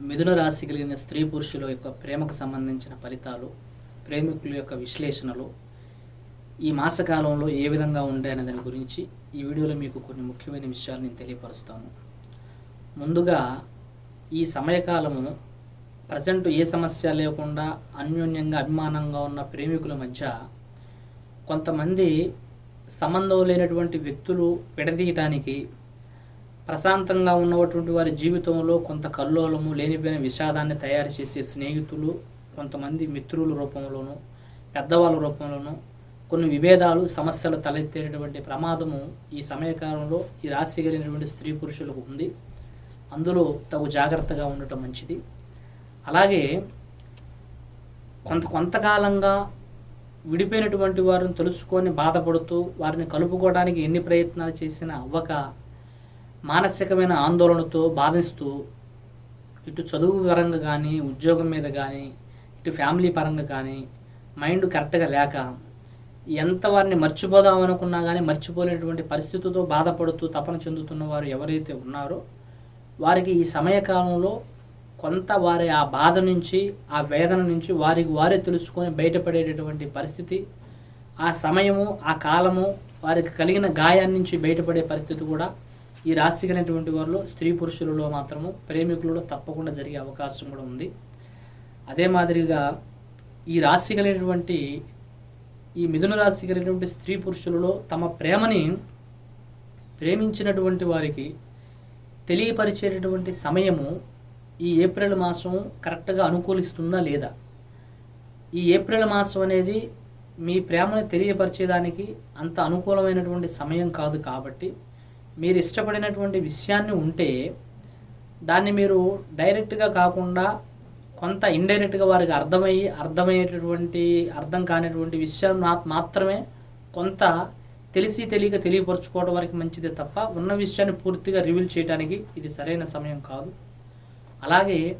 మిథున రాశి కలిగిన స్త్రీ పురుషుల యొక్క ప్రేమకు సంబంధించిన ఫలితాలు ప్రేమికుల యొక్క విశ్లేషణలు ఈ మాసకాలంలో ఏ విధంగా ఉంటాయనే దాని గురించి ఈ వీడియోలో మీకు కొన్ని ముఖ్యమైన విషయాలు నేను తెలియపరుస్తాను. ముందుగా ఈ సమయకాలము ప్రజెంట్ ఏ సమస్య లేకుండా అన్యోన్యంగా అభిమానంగా ఉన్న ప్రేమికుల మధ్య కొంతమంది సంబంధం లేనటువంటి వ్యక్తులు విడదీయటానికి ప్రశాంతంగా ఉన్నటువంటి వారి జీవితంలో కొంత కల్లోలము లేనిపోయిన విషాదాన్ని తయారు చేసే స్నేహితులు కొంతమంది మిత్రుల రూపంలోనూ పెద్దవాళ్ళ రూపంలోనూ కొన్ని విభేదాలు సమస్యలు తలెత్తేటటువంటి ప్రమాదము ఈ సమయకాలంలో ఈ రాశి కలిగినటువంటి స్త్రీ పురుషులకు ఉంది. అందులో తగు జాగ్రత్తగా ఉండటం మంచిది. అలాగే కొంత కొంతకాలంగా విడిపోయినటువంటి వారిని తెలుసుకొని బాధపడుతూ వారిని కలుపుకోవడానికి ఎన్ని ప్రయత్నాలు చేసినా అవ్వక మానసికమైన ఆందోళనతో బాధిస్తూ ఇటు చదువు పరంగా కానీ ఉద్యోగం మీద కానీ ఇటు ఫ్యామిలీ పరంగా కానీ మైండ్ కరెక్ట్గా లేక ఎంత వారిని మర్చిపోదాం అనుకున్నా కానీ మర్చిపోలేటువంటి పరిస్థితితో బాధపడుతూ తపన చెందుతున్న వారు ఎవరైతే ఉన్నారో వారికి ఈ సమయకాలంలో కొంత వారి ఆ బాధ నుంచి ఆ వేదన నుంచి వారికి వారే తెలుసుకొని బయటపడేటటువంటి పరిస్థితి ఆ సమయము ఆ కాలము వారికి కలిగిన గాయాన్ని నుంచి బయటపడే పరిస్థితి కూడా ఈ రాశి కలిగినటువంటి వారిలో స్త్రీ పురుషులలో మాత్రము ప్రేమికులలో తప్పకుండా జరిగే అవకాశం కూడా ఉంది. అదే మాదిరిగా ఈ రాశి కలిగినటువంటి ఈ మిథున రాశి కలిగినటువంటి స్త్రీ పురుషులలో తమ ప్రేమని ప్రేమించినటువంటి వారికి తెలియపరిచేటటువంటి సమయము ఈ ఏప్రిల్ మాసం కరెక్ట్గా అనుకూలిస్తుందా లేదా? ఈ ఏప్రిల్ మాసం అనేది మీ ప్రేమను తెలియపరిచేదానికి అంత అనుకూలమైనటువంటి సమయం కాదు కాబట్టి మీరు ఇష్టపడినటువంటి విషయాన్ని ఉంటే దాన్ని మీరు డైరెక్ట్గా కాకుండా కొంత ఇండైరెక్ట్గా వారికి అర్థమయ్యి అర్థమయ్యేటటువంటి అర్థం కానిటువంటి విషయం మాత్రమే కొంత తెలిసి తెలియక తెలియపరచుకోవడం వారికి మంచిదే తప్ప ఉన్న విషయాన్ని పూర్తిగా రివీల్ చేయడానికి ఇది సరైన సమయం కాదు. అలాగే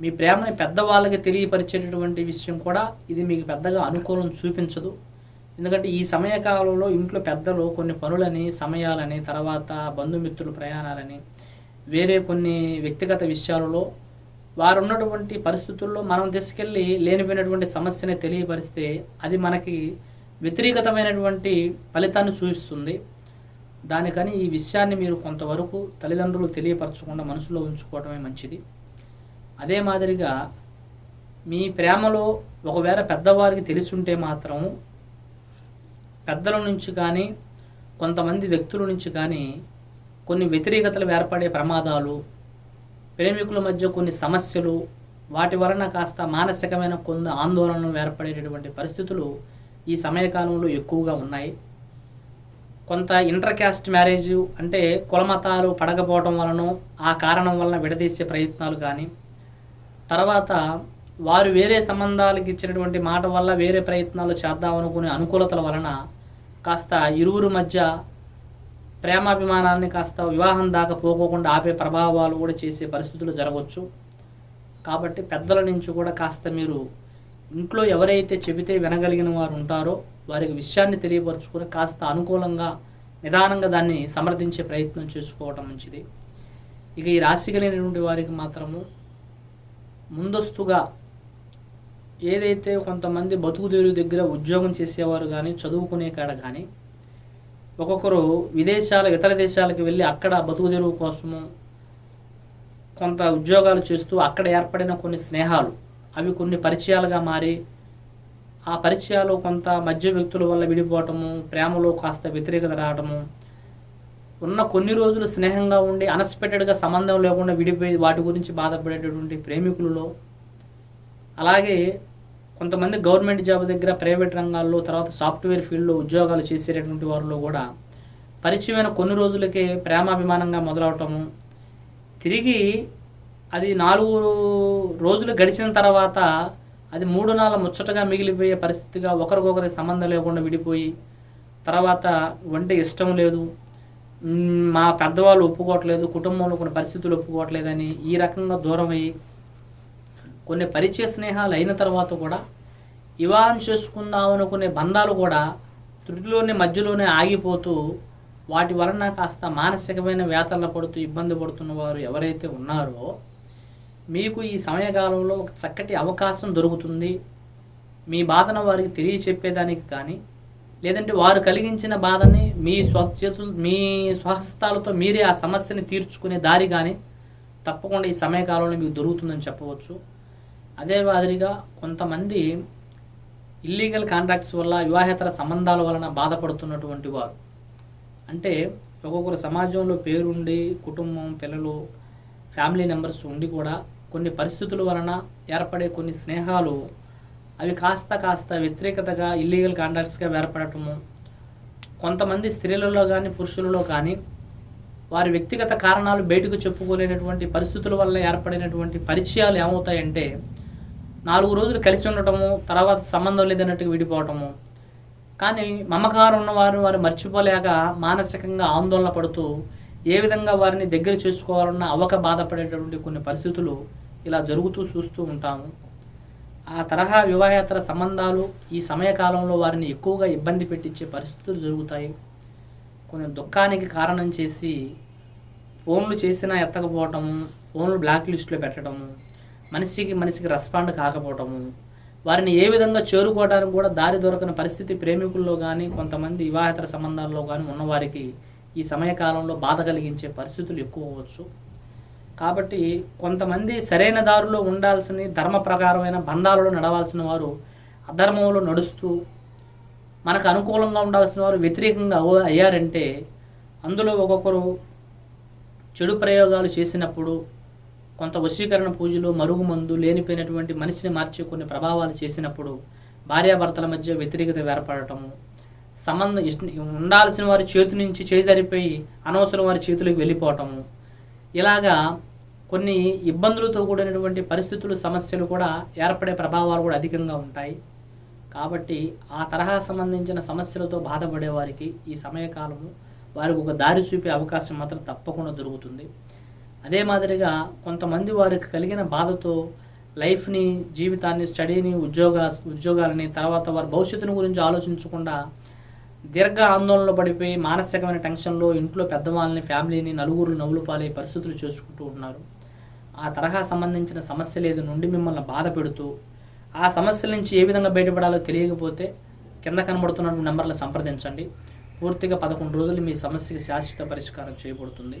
మీ ప్రేమని పెద్దవాళ్ళకి తెలియపరిచేటటువంటి విషయం కూడా ఇది మీకు పెద్దగా అనుకూలం చూపించదు. ఎందుకంటే ఈ సమయకాలంలో ఇంట్లో పెద్దలు కొన్ని పనులని సమయాలని తర్వాత బంధుమిత్రులు ప్రయాణాలని వేరే కొన్ని వ్యక్తిగత విషయాలలో వారు ఉన్నటువంటి పరిస్థితుల్లో మనం తీసుకెళ్ళి లేనిపోయినటువంటి సమస్యని తెలియపరిస్తే అది మనకి వ్యతిరేకతమైనటువంటి ఫలితాన్ని చూపిస్తుంది. దానికని ఈ విషయాన్ని మీరు కొంతవరకు తల్లిదండ్రులు తెలియపరచకుండా మనసులో ఉంచుకోవడమే మంచిది. అదే మాదిరిగా మీ ప్రేమలో ఒకవేళ పెద్దవారికి తెలిసి ఉంటే మాత్రం పెద్దల నుంచి కానీ కొంతమంది వ్యక్తుల నుంచి కానీ కొన్ని వ్యతిరేకతలు ఏర్పడే ప్రమాదాలు ప్రేమికుల మధ్య కొన్ని సమస్యలు వాటి వలన కాస్త మానసికమైన కొన్ని ఆందోళనలు ఏర్పడేటటువంటి పరిస్థితులు ఈ సమయకాలంలో ఎక్కువగా ఉన్నాయి. కొంత ఇంటర్ క్యాస్ట్ మ్యారేజ్ అంటే కులమతాలు పడకపోవడం వలన ఆ కారణం వలన విడదీసే ప్రయత్నాలు కానీ తర్వాత వారు వేరే సంబంధాలకు ఇచ్చినటువంటి మాట వల్ల వేరే ప్రయత్నాలు చేద్దామనుకునే అనుకూలతల వలన కాస్త ఇరువురు మధ్య ప్రేమాభిమానాన్ని కాస్త వివాహం దాకా పోకోకుండా ఆపే ప్రభావాలు కూడా చేసే పరిస్థితులు జరగవచ్చు కాబట్టి పెద్దల నుంచి కూడా కాస్త మీరు ఇంట్లో ఎవరైతే చెబితే వినగలిగిన వారు ఉంటారో వారికి విషయాన్ని తెలియపరచుకుని కాస్త అనుకూలంగా నిదానంగా దాన్ని సమర్థించే ప్రయత్నం చేసుకోవడం మంచిది. ఇక ఈ రాశి కలిగినటువంటి వారికి మాత్రము ముందస్తుగా ఏదైతే కొంతమంది బతుకుదేరు దగ్గర ఉద్యోగం చేసేవారు కానీ చదువుకునే కాడ కానీ ఒక్కొక్కరు విదేశాల ఇతర దేశాలకు వెళ్ళి అక్కడ బతుకుదెరువు కోసము కొంత ఉద్యోగాలు చేస్తూ అక్కడ ఏర్పడిన కొన్ని స్నేహాలు అవి కొన్ని పరిచయాలుగా మారి ఆ పరిచయాలు కొంత మధ్య వ్యక్తుల వల్ల విడిపోవటము ప్రేమలో కాస్త వ్యతిరేకత రావటము ఉన్న కొన్ని రోజులు స్నేహంగా ఉండి అన్ఎక్స్పెక్టెడ్గా సంబంధం లేకుండా విడిపోయి వాటి గురించి బాధపడేటటువంటి ప్రేమికులలో అలాగే కొంతమంది గవర్నమెంట్ జాబ్ దగ్గర ప్రైవేట్ రంగాల్లో తర్వాత సాఫ్ట్వేర్ ఫీల్డ్లో ఉద్యోగాలు చేసేటటువంటి వారిలో కూడా పరిచయమైన కొన్ని రోజులకే ప్రేమాభిమానంగా మొదలవటము. తిరిగి అది నాలుగు రోజులు గడిచిన తర్వాత అది మూడు నాళ్ళ ముచ్చటగా మిగిలిపోయే పరిస్థితిగా ఒకరికొకరి సంబంధం లేకుండా విడిపోయి తర్వాత వంట ఇష్టం లేదు మా పెద్దవాళ్ళు ఒప్పుకోవట్లేదు కుటుంబంలో కొన్ని పరిస్థితులు ఒప్పుకోవట్లేదని ఈ రకంగా దూరమయ్యి కొన్ని పరిచయ స్నేహాలు అయిన తర్వాత కూడా వివాహం చేసుకుందాం అనుకునే బంధాలు కూడా త్రుటిలోనే మధ్యలోనే ఆగిపోతూ వాటి వలన కాస్త మానసికమైన వేతనలు పడుతూ ఇబ్బంది పడుతున్న వారు ఎవరైతే ఉన్నారో మీకు ఈ సమయకాలంలో ఒక చక్కటి అవకాశం దొరుకుతుంది. మీ బాధను వారికి తెలియచెప్పేదానికి కానీ లేదంటే వారు కలిగించిన బాధని మీ స్వచేతులు మీ స్వహస్తాలతో మీరే ఆ సమస్యని తీర్చుకునే దారి కానీ తప్పకుండా ఈ సమయకాలంలో మీకు దొరుకుతుందని చెప్పవచ్చు. అదే మాదిరిగా కొంతమంది ఇల్లీగల్ కాంట్రాక్ట్స్ వల్ల వివాహేతర సంబంధాల వలన బాధపడుతున్నటువంటి వారు. అంటే ఒక్కొక్కరు సమాజంలో పేరుండి కుటుంబం పిల్లలు ఫ్యామిలీ మెంబర్స్ ఉండి కూడా కొన్ని పరిస్థితుల వలన ఏర్పడే కొన్ని స్నేహాలు అవి కాస్త కాస్త వ్యతిరేకతగా ఇల్లీగల్ కాంట్రాక్ట్స్గా ఏర్పడటము. కొంతమంది స్త్రీలలో కానీ పురుషులలో కానీ వారి వ్యక్తిగత కారణాలు బయటకు చెప్పుకోలేనటువంటి పరిస్థితుల వల్ల ఏర్పడినటువంటి పరిచయాలు ఏమవుతాయంటే నాలుగు రోజులు కలిసి ఉండటము తర్వాత సంబంధం లేదన్నట్టుగా విడిపోవటము. కానీ మమకారం ఉన్నవారు వారు మర్చిపోలేక మానసికంగా ఆందోళన పడుతూ ఏ విధంగా వారిని దగ్గర చేసుకోవాలన్న అవక బాధపడేటటువంటి కొన్ని పరిస్థితులు ఇలా జరుగుతూ చూస్తూ ఉంటాము. ఆ తరహా వివాహేతర సంబంధాలు ఈ సమయకాలంలో వారిని ఎక్కువగా ఇబ్బంది పెట్టించే పరిస్థితులు జరుగుతాయి. కొన్ని దుఃఖానికి కారణం చేసి ఫోన్లు చేసినా ఎత్తకపోవటము ఫోన్లు బ్లాక్ లిస్ట్లో పెట్టడము మనిషికి మనిషికి రెస్పాండ్ కాకపోవటము. వారిని ఏ విధంగా చేరుకోవడానికి కూడా దారి దొరకని పరిస్థితి ప్రేమికుల్లో కానీ కొంతమంది వివాహేతర సంబంధాల్లో కానీ ఉన్నవారికి ఈ సమయకాలంలో బాధ కలిగించే పరిస్థితులు ఎక్కువ అవ్వచ్చు కాబట్టి కొంతమంది సరైన దారిలో ఉండాల్సిన ధర్మ ప్రకారమైన బంధాలలో నడవాల్సిన వారు అధర్మంలో నడుస్తూ మనకు అనుకూలంగా ఉండాల్సిన వారు వ్యతిరేకంగా అవ- అయ్యారంటే అందులో ఒక్కొక్కరు చెడు ప్రయోగాలు చేసినప్పుడు కొంత వశీకరణ పూజలు మరుగుమందు లేనిపోయినటువంటి మనిషిని మార్చే కొన్ని ప్రభావాలు చేసినప్పుడు భార్యాభర్తల మధ్య వ్యతిరేకత ఏర్పడటము సంబంధం ఉండాల్సిన వారి చేతి నుంచి చేజారిపోయి అనవసరం వారి చేతులకు వెళ్ళిపోవటము. ఇలాగా కొన్ని ఇబ్బందులతో కూడినటువంటి పరిస్థితులు సమస్యలు కూడా ఏర్పడే ప్రభావాలు కూడా అధికంగా ఉంటాయి. కాబట్టి ఆ తరహా సంబంధించిన సమస్యలతో బాధపడే వారికి ఈ సమయకాలము వారికి ఒక దారి చూపే అవకాశం మాత్రం తప్పకుండా దొరుకుతుంది. అదే మాదిరిగా కొంతమంది వారికి కలిగిన బాధతో లైఫ్ని జీవితాన్ని స్టడీని ఉద్యోగ ఉద్యోగాలని తర్వాత వారి భవిష్యత్తుని గురించి ఆలోచించకుండా దీర్ఘ ఆందోళనలో పడిపోయి మానసికమైన టెన్షన్లో ఇంట్లో పెద్దవాళ్ళని ఫ్యామిలీని నలుగురు నవ్వులు పాలే పరిస్థితులు చేసుకుంటూ ఉన్నారు. ఆ తరహా సంబంధించిన సమస్యలు ఏది నుండి మిమ్మల్ని బాధ పెడుతూ ఆ సమస్యల నుంచి ఏ విధంగా బయటపడాలో తెలియకపోతే కింద కనబడుతున్న నెంబర్లు సంప్రదించండి. పూర్తిగా పదకొండు రోజులు మీ సమస్యకి శాశ్వత పరిష్కారం చేయబడుతుంది.